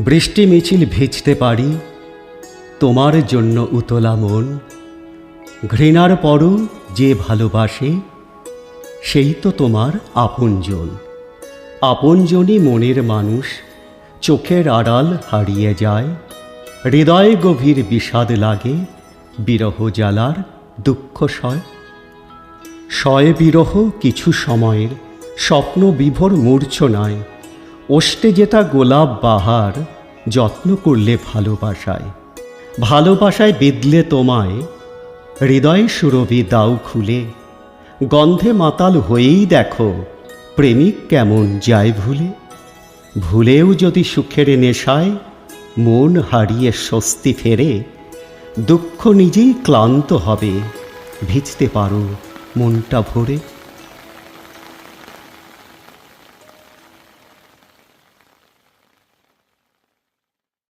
বৃষ্টি মিছিল ভিজতে পারি, তোমার জন্য উতলা মন। ঘৃণার পরও যে ভালোবাসে, সেই তো তোমার আপনজন। আপনজনই মনের মানুষ, চোখের আড়াল হারিয়ে যায়। হৃদয়ে গভীর বিষাদ লাগে, বিরহ জ্বালার দুঃখ সয়। শয়ে বিরহ কিছু সময়ের, স্বপ্ন বিভোর মূর্ছনায়। ওষ্টে যেটা গোলাপ বাহার যত্ন করলে ভালোবাসায়। ভালোবাসায় বিদলে তোমায়, হৃদয়ে সুরভি দাও খুলে। গন্ধে মাতাল হয়েই দেখো প্রেমিক কেমন যায় ভুলে। ভুলেও যদি সুখের নেশায় মন হারিয়ে স্বস্তি ফেরে, দুঃখ নিজেই ক্লান্ত হবে, ভিজতে পারো মনটা ভরে।